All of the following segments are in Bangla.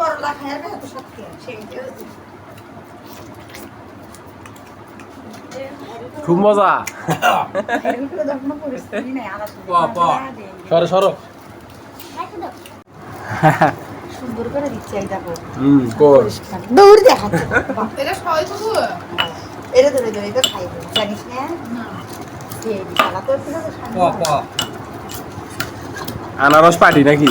করলা খুব মজা। সরো সরো। সুন্দর করে দিচ্ছে এই দেখো। হুম কর। দৌড় দেখাচ্ছে এটা সবাই খাব এটা ধরে ধরে তো খাইবে জানিস না? না। এই খেলা তো ছিল তো সামনে। প প। আনারস পাটি নাকি।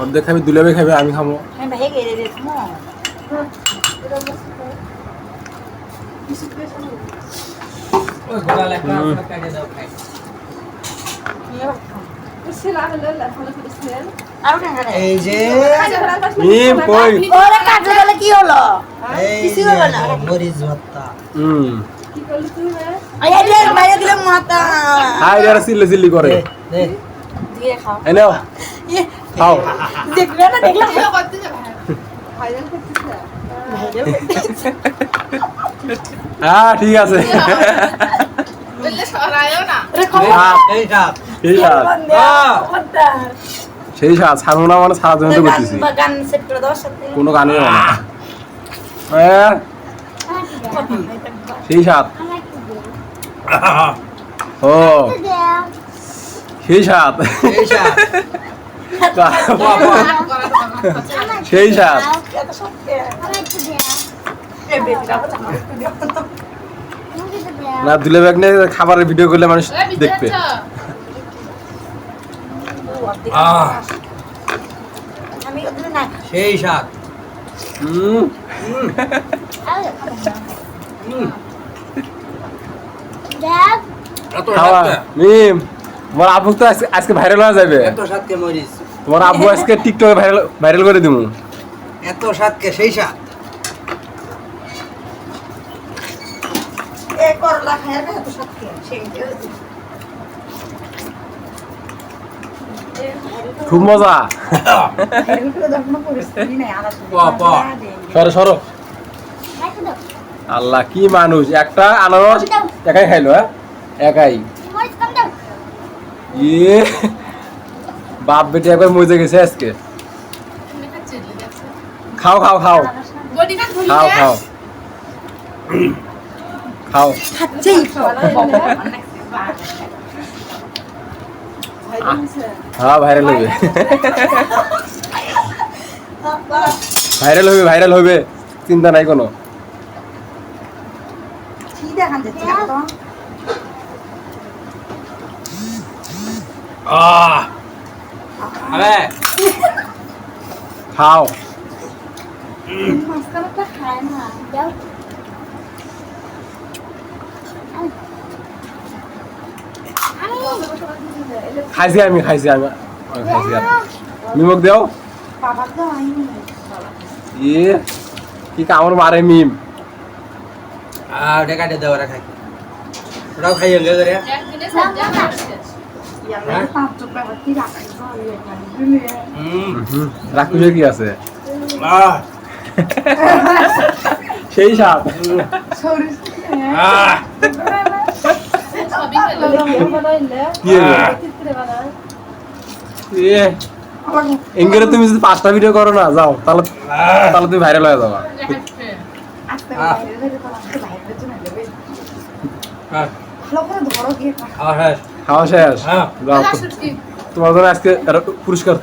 অর্ধেক খাবি দুলাবে খাবে আমি খাব এই যে কি হলো কিছু হলো না। মরিচ ভর্তা হুম আই রে বাইরে দিলে মাথা হাই রে সিল্লি সিল্লি করে দে, দিয়ে খাও খাও। দেখবে না দেখলে ভিডিও করতে যাবে হ্যাঁ ঠিক আছে। হ্যাঁ, সেই সাত ছাড়বো না মানে সারা জন্য করতেছি গান কোনো গানই হবে না। হ্যাঁ, সেই সাত ও। সেই সাত সেই সাত একটু দিও। না দুলে ব্যাগ নিয়ে খাবারের ভিডিও করলে মানুষ দেখবে। সেই সাপ। হুম। হুম? মিম তোমার আব্বু তো আজকে- আজকে ভাইরাল হয়ে যাবে। তোমার আব্বু আজকে টিকটকে ভাইরাল ভাইরাল করে দিব এত স্বাদ কে সেই সাপ এ করলা খায়ার গায়ে তো সত্যি সেই খুব মজা। সরো সরো। আল্লাহ কি মানুষ। একটা আনারস একাই খাইলো হ্যাঁ? একাই। ইয়ে বাপ বেটি একবার মজে গেছে আজকে। খাও খাও খাও। খাও খাও। খাও। হ্যাঁ ভাইরাল হবে। ভাইরাল হবে ভাইরাল হবে। চিন্তা নাই কোনো। আহ। আবে খাও। মাঝখানেটা খায় না দাও খাইছি আমি খাইছি আমি। খাইছি আর মিমক দেও। ইয়ে কি কামড় মারে মিম। আহ ওটা কাটে দাও ওরা খাই ওরাও খাই এঙ্গে হ্যাঁ? রাক্ষসের কি আছে সেই সাপ এঙ্গেলে তুমি যদি পাঁচটা ভিডিও করো না যাও তাহলে তাহলে তুমি ভাইরাল হয়ে যাবা। হ্যাঁ। ভালো করে ধরো গিয়ে আহ হ্যাঁ। খাওয়া শেষ। হ্যাঁ। তোমার আজকে পুরস্কার।